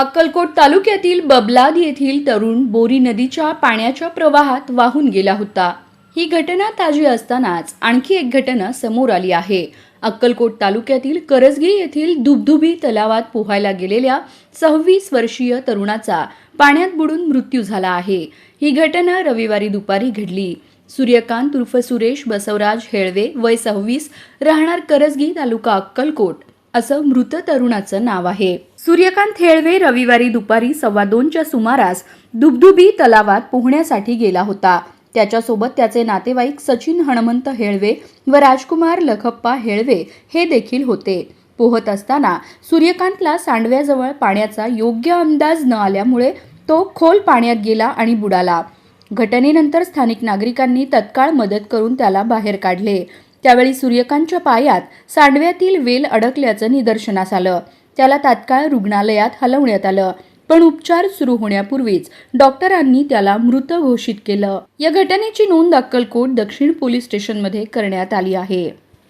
अक्कलकोट तालुक्यातील बबलाद येथील तरुण बोरी नदीच्या पाण्याच्या प्रवाहात वाहून गेला होता. ही घटना ताजी असतानाच आणखी एक घटना समोर आली आहे. अक्कलकोट तालुक्यातील करजगी येथील धुबधुबी तलावात पोहायला गेलेल्या सव्वीस वर्षीय तरुणाचा पाण्यात बुडून मृत्यू झाला आहे. ही घटना रविवारी दुपारी घडली. सूर्यकांत उर्फ सुरेश बसवराज हेळवे वय सव्वीस राहणार करजगी तालुका अक्कलकोट असं मृत तरुणाचं नाव आहे. सूर्यकांत हेळवे रविवारी दुपारी सव्वा दोनच्या सुमारास दुबदुबी तलावात पोहण्यासाठी गेला होता. त्याच्यासोबत त्याचे नातेवाईक सचिन हणमंत हेळवे व राजकुमार लखप्पा हेळवे हे देखील होते. पोहत असताना सूर्यकांतला सांडव्याजवळ पाण्याचा योग्य अंदाज न आल्यामुळे तो खोल पाण्यात गेला आणि बुडाला. घटनेनंतर स्थानिक नागरिकांनी तत्काळ मदत करून त्याला बाहेर काढले. त्यावेळी सूर्यकांतच्या पायात सांडव्यातील वेल अडकल्याचं निदर्शनास आलं. त्याला तात्काळ रुग्णालयात हलवण्यात आलं. पण उपचार सुरू होण्यापूर्वीच डॉक्टरांनी त्याला मृत घोषित केलं. या घटनेची नोंद अक्कलकोट दक्षिण पोलीस स्टेशनमध्ये करण्यात आली आहे.